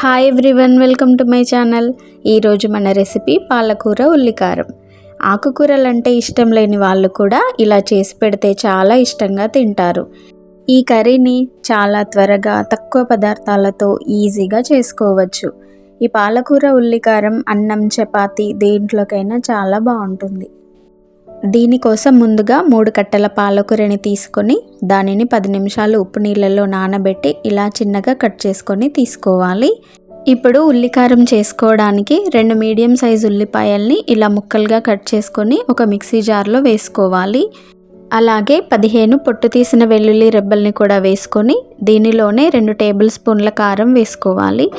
Hi everyone welcome to my channel ఈరోజు మన recipe పాలకూర ఉల్లికారం. ఆకుకూరలు అంటే ఇష్టం లేని వాళ్ళు కూడా ఇలా చేసి పెడితే చాలా ఇష్టంగా తింటారు. ఈ కర్రీని చాలా త్వరగా తక్కువ పదార్థాలతో ఈజీగా చేసుకోవచ్చు. ఈ పాలకూర ఉల్లికారం అన్నం చపాతి దేంట్లోకైనా చాలా బాగుంటుంది. దీనికోసం ముందుగా మూడు కట్టెల పాలకూరని తీసుకొని దానిని పది నిమిషాలు ఉప్పు నీళ్ళలో నానబెట్టి ఇలా చిన్నగా కట్ చేసుకొని తీసుకోవాలి. ఇప్పుడు ఉల్లికారం చేసుకోవడానికి రెండు మీడియం సైజు ఉల్లిపాయల్ని ఇలా ముక్కలుగా కట్ చేసుకొని ఒక మిక్సీ జార్లో వేసుకోవాలి. అలాగే పదిహేను పొట్టు తీసిన వెల్లుల్లి రెబ్బల్ని కూడా వేసుకొని దీనిలోనే రెండు టేబుల్ స్పూన్ల కారం వేసుకోవాలి.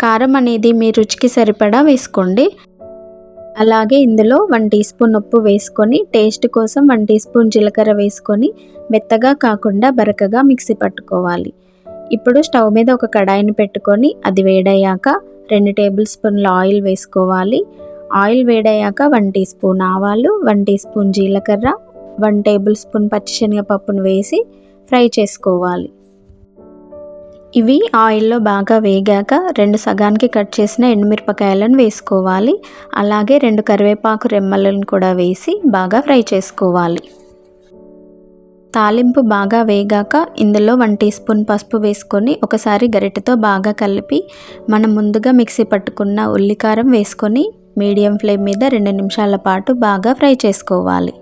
కారం అనేది మీ రుచికి సరిపడా వేసుకోండి. అలాగే ఇందులో వన్ టీ స్పూన్ ఉప్పు వేసుకొని టేస్ట్ కోసం వన్ టీ స్పూన్ జీలకర్ర వేసుకొని మెత్తగా కాకుండా బరకగా మిక్సీ పట్టుకోవాలి. ఇప్పుడు స్టవ్ మీద ఒక కడాయిని పెట్టుకొని అది వేడయ్యాక రెండు టేబుల్ స్పూన్ల ఆయిల్ వేసుకోవాలి. ఆయిల్ వేడయ్యాక వన్ టీ స్పూన్ ఆవాలు వన్ టీ స్పూన్ జీలకర్ర వన్ టేబుల్ స్పూన్ పచ్చిశనగపప్పును వేసి ఫ్రై చేసుకోవాలి. ఇవి ఆయిల్లో బాగా వేగాక రెండు సగానికి కట్ చేసిన ఎండుమిరపకాయలను వేసుకోవాలి. అలాగే రెండు కరివేపాకు రెమ్మలను కూడా వేసి బాగా ఫ్రై చేసుకోవాలి. తాలింపు బాగా వేగాక ఇందులో వన్ టీ స్పూన్ పసుపు వేసుకొని ఒకసారి గరిటెతో బాగా కలిపి మనం ముందుగా మిక్సీ పట్టుకున్న ఉల్లికారం వేసుకొని మీడియం ఫ్లేమ్ మీద రెండు నిమిషాల పాటు బాగా ఫ్రై చేసుకోవాలి.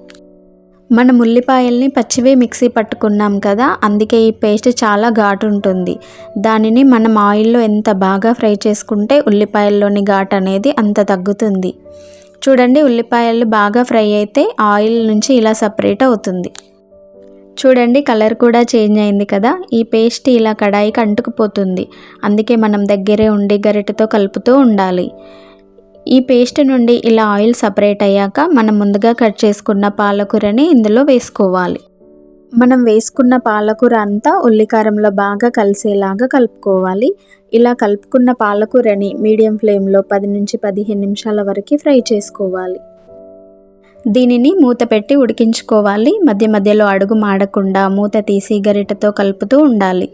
మనం ఉల్లిపాయల్ని పచ్చివే మిక్సీ పట్టుకున్నాం కదా అందుకే ఈ పేస్ట్ చాలా ఘాటు ఉంటుంది దానిని మనం ఆయిల్లో ఎంత బాగా ఫ్రై చేసుకుంటే ఉల్లిపాయల్లోని ఘాటు అనేది అంత తగ్గుతుంది. చూడండి ఉల్లిపాయలు బాగా ఫ్రై అయితే ఆయిల్ నుంచి ఇలా సపరేట్ అవుతుంది. చూడండి కలర్ కూడా చేంజ్ అయింది కదా ఈ పేస్ట్ ఇలా కడాయికి అంటుకుపోతుంది. అందుకే మనం దగ్గరే ఉండి గరిటెతో కలుపుతూ ఉండాలి. ఈ పేస్ట్ నుండి ఇలా ఆయిల్ సపరేట్ అయ్యాక మనం ముందుగా కట్ చేసుకున్న పాలకూరని ఇందులో వేసుకోవాలి. మనం వేసుకున్న పాలకూర అంతా ఉల్లికారంలో బాగా కలిసేలాగా కలుపుకోవాలి. ఇలా కలుపుకున్న పాలకూరని మీడియం ఫ్లేమ్లో పది నుంచి పదిహేను నిమిషాల వరకు ఫ్రై చేసుకోవాలి. దీనిని మూత పెట్టి ఉడికించుకోవాలి. మధ్య మధ్యలో అడుగు మాడకుండా మూత తీసి గరిటతో కలుపుతూ ఉండాలి.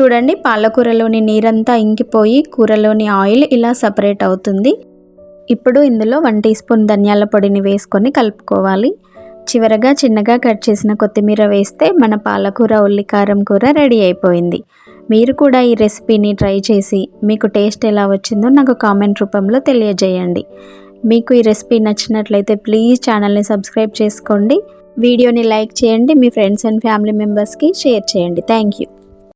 చూడండి పాలకూరలోని నీరంతా ఇంకిపోయి కూరలోని ఆయిల్ ఇలా సపరేట్ అవుతుంది. ఇప్పుడు ఇందులో వన్ టీ స్పూన్ ధనియాల పొడిని వేసుకొని కలుపుకోవాలి. చివరగా చిన్నగా కట్ చేసిన కొత్తిమీర వేస్తే మన పాలకూర ఉల్లికారం కూర రెడీ అయిపోయింది. మీరు కూడా ఈ రెసిపీని ట్రై చేసి మీకు టేస్ట్ ఎలా వచ్చిందో నాకు కామెంట్ రూపంలో తెలియజేయండి. మీకు ఈ రెసిపీ నచ్చినట్లయితే ప్లీజ్ ఛానల్ని సబ్స్క్రైబ్ చేసుకోండి. వీడియోని లైక్ చేయండి మీ ఫ్రెండ్స్ అండ్ ఫ్యామిలీ మెంబర్స్కి షేర్ చేయండి. Thank you.